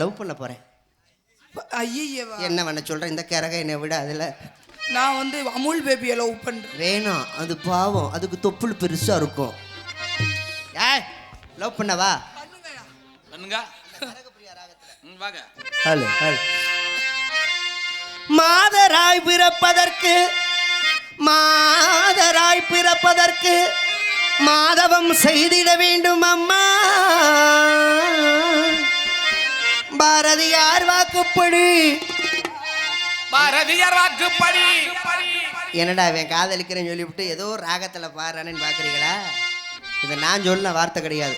Love பண்ண போறேன். ஐயவா என்ன பண்ண சொல்றேன் இந்த கிறக என்னை விட அதுல. நான் வந்து அமுல் பேபியை லவ் பண்றேன். வேணாம் அது பாவம். அதுக்கு தொப்புள் பெருசா இருக்கும். ஏய் லவ் பண்ணவா? பண்ணுங்க. ம், வாங்க. Hello hello. மாதராய் பிறப்பதற்கு மாதராய் பிறப்பதற்கு மாதவம் செய்திட வேண்டும் அம்மா. பாரதியார் வாக்குப்படி. பாரதியார் வாக்குப்படி. என்னடா இவன் காதலிக்கிறேன்னு சொல்லிவிட்டு ஏதோ ராகத்தில் பாடுறானேன்னு பார்க்குறீங்களா? இதை நான் சொன்ன வார்த்தை கிடையாது.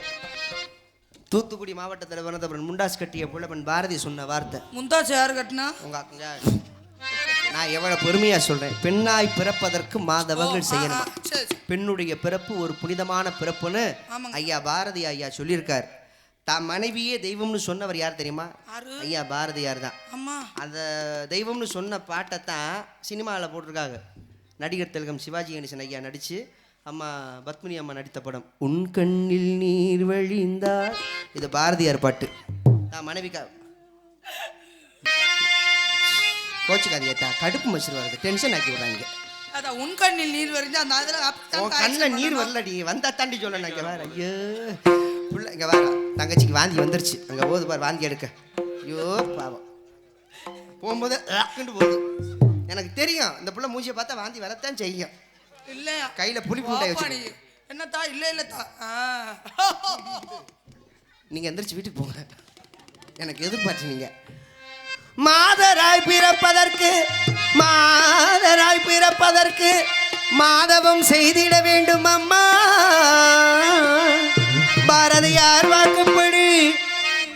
தூத்துக்குடி மாவட்டத்தில் பிறந்தவன் முண்டாஸ் கட்டிய புலவன் பாரதி சொன்ன வார்த்தை. முந்தாச்சு யார் கட்டினா? உங்க அக்கா. நான் எவ்வளவு பெருமையா சொல்றேன். பெண்ணாய் பிறப்பதற்கு மாதவங்கள் செய்யணுமா. பெண்ணுடைய பிறப்பு ஒரு புனிதமான பிறப்புன்னு. ஐயா பாரதி ஐயா சொல்லியிருக்கார். தான் மனைவியே தெய்வம்னு சொன்னவர் யார் தெரியுமா? ஐயா பாரதியார் தான். அந்த தெய்வம்னு சொன்ன பாட்டை தான் சினிமாவில் போட்டிருக்காங்க. நடிகர் திலகம் சிவாஜி கணேசன் ஐயா நடித்து அம்மா பத்மினி அம்மா நடித்த படம். உன் கண்ணில் நீர் வழிந்தார். இது பாரதியார் பாட்டு. நான் மனைவிக்கா கோச்சுக்காதீங்கத்தா கடுப்பு மசிறு வருது டென்ஷன் ஆக்கி விடுறாங்க. அதான் உன் கண்ணில் நீர் வரைஞ்சு அந்த அதில் கண்ணில் நீர் வரலடி. வந்தா தாண்டி சொல்ல வேற. ஐயோ. புள்ள இங்கே வேற தங்கச்சிக்கு வாந்தி வந்துருச்சு. அங்கே போகுது பாரு வாந்தி எடுக்க. ஐயோ பாவம். போகும்போது அக்குண்டு போகுது. எனக்கு தெரியும் இந்த புள்ள மூஞ்சியை பார்த்தா வாந்தி வரத்தான் செய்யும். இல்ல கையில புளி போப்பா வச்சு. என்னத்தா? இல்ல இல்லத்தா ஆ. நீங்க எந்திரிச்சு வீட்டுக்கு போங்க. எனக்கு எதிர்பார்த்து நீங்க. மாதராய் பிறப்பதற்கு மாதராய் பிறப்பதற்கு மாதவம் செய்திட வேண்டும் அம்மா. பாரதியார் வாக்குப்படி.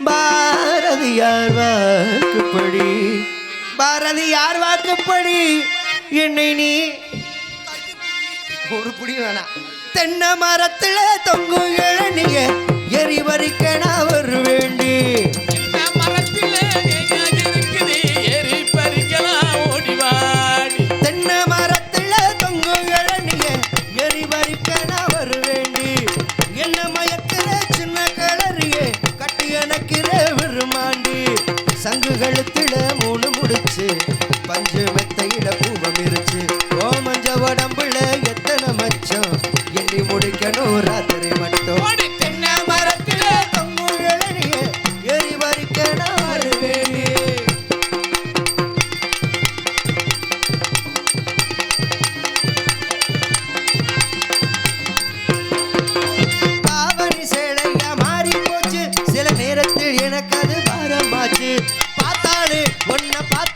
பாரதியார் வாக்குப்படி. பாரதியார் வாக்குப்படி. என்னை நீ ஒரு புடி வேணாம் தென்னை மரத்துல தொங்கு இளநிய எரிவரிக்க நான் வருவேண்டி. சங்கு கழுத்தில மூணு முடிச்சு பஞ்சு மெத்தையிட பூவம் பார்த்தாலே ஒன்ன பார்த்து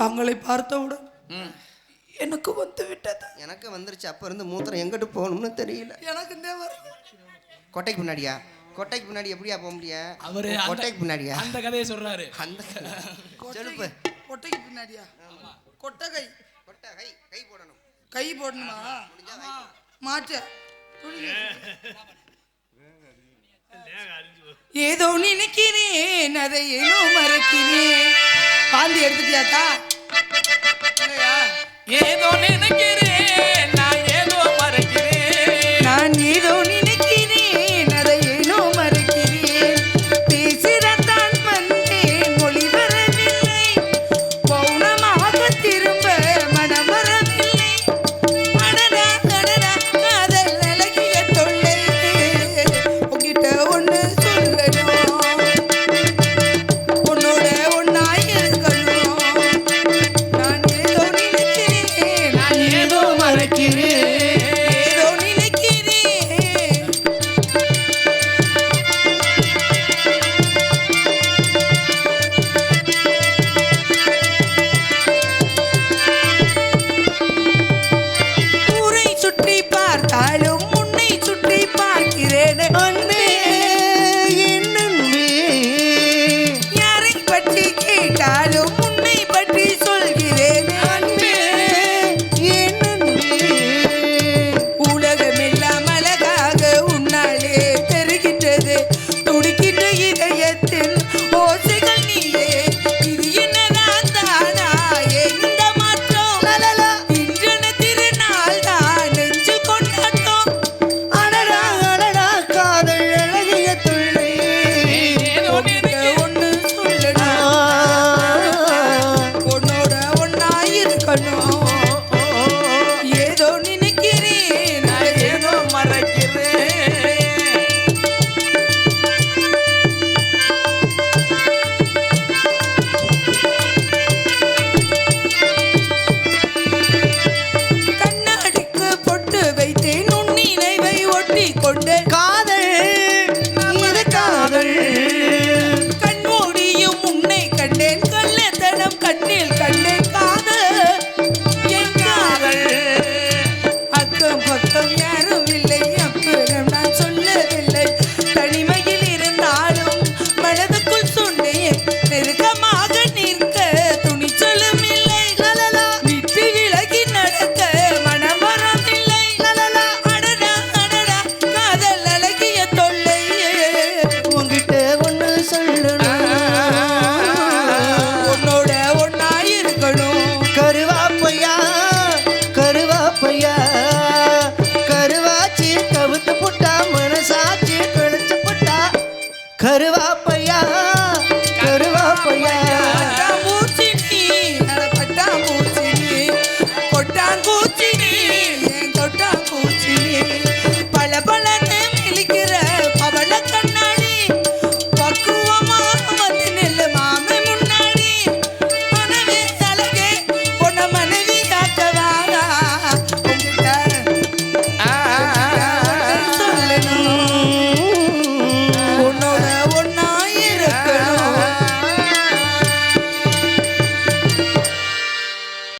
தங்களை பார்த்தவுடன் எனக்கு வந்து விட்டது. எனக்கு வந்துருச்சு. அப்ப இருந்து மூத்திரம் எங்கிட்டு போகணும்னு தெரியல. எனக்கு கொட்டைக்கு முன்னாடியா? கொட்டைக்கு முன்னாடி எப்படியா போக முடியும் அவரு கொட்டைக்கு முன்னாடியா? அந்த கதையை சொல்றாரு. அந்த செருப்பு. கொட்டைக்கு பின்னாடியா கொட்டகை கொட்டை கை கை போடணும் கை போடணுமா? மாற்ற. ஏதோ நினைக்கிறேன் அதை ஏனோ மறக்கிறேன். வாந்தி எடுத்துட்டியாத்தா? Oh. தருவா